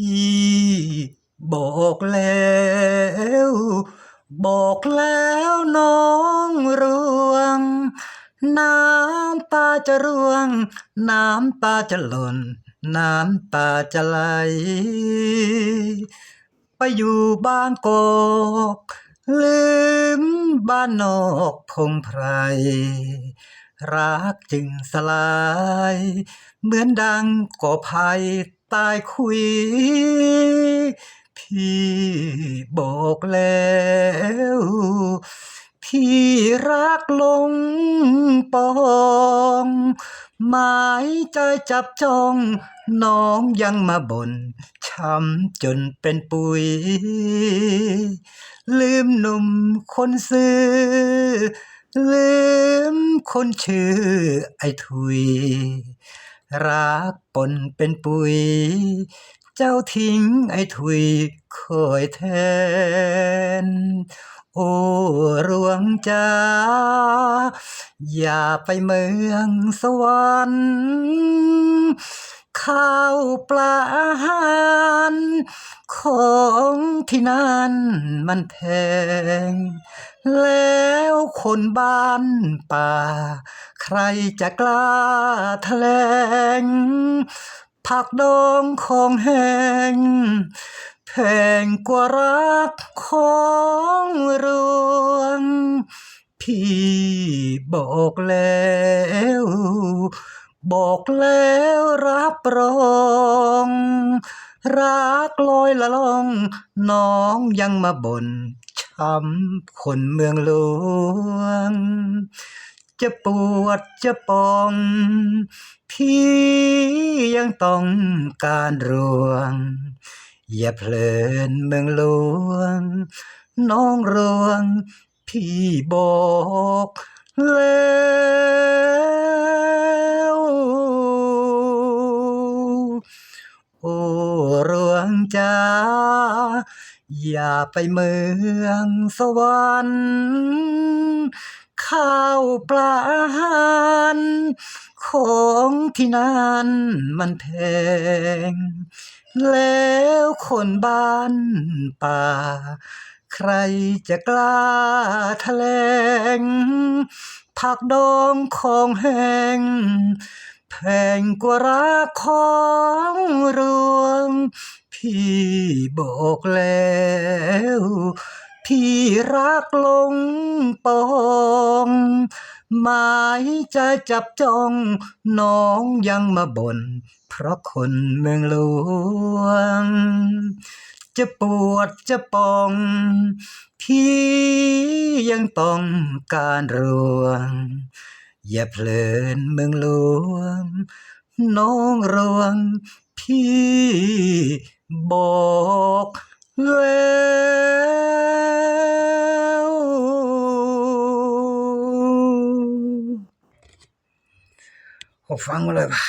พี่บอกแล้ว บอกแล้วน้องรวง น้ำตาจะร่วง น้ำตาจะหล่น น้ำตาจะไหล ไปอยู่บางกอกลืมบ้านนอกพงไพร รักจึงสลาย เหมือนดังก่อภัย ตายคุย พี่บอกแล้ว พี่รักลงปองหมายใจจับจองน้องยังมาบ่นช้ำจนเป็นปุ๋ย ลืมหนุ่มคนซื้อ ลืมคนชื่อไอ้ถุย รักปนเป็นปุ๋ย เจ้าทิ้งไอ้ถุยคอยแทน โอ้รวงจ้า อย่าไปเมืองสวรรค์ข้าวปลาอาหารของที่นั่นมันแพง แล้วคนบ้านป่า ใครจะกล้าแถลง ผักดองของแห้งแพงกว่ารักของรวง พี่บอกแล้ว บอกแล้วรับรองรักลอยละล่อง น้องยังมาบ่นช้ำคนเมืองหลวง จะปวดจะปอง พี่ยังต้องการรวง อย่าเพลินเมืองหลวง น้องรวง พี่บอกแล้วโอ้รวงจ้าอย่าไปเมืองสวรรค์ ข้าวปลาอาหารของที่นั่นมันแพง แล้วคนบ้านป่า ใครจะกล้าแถลง ผักดองของแห้งแพงกว่ารักของรวง พี่บอกแล้ว พี่รักลงปองหมายใจจับจ้องน้องยังมาบ่นเพราะคนเมืองหลวง จะปวดจะปอง พี่ยังต้องการรวง อย่าเพลินเมืองหลวง น้องรวงพี่บอก โอ้ฟังมาเลยป่ะ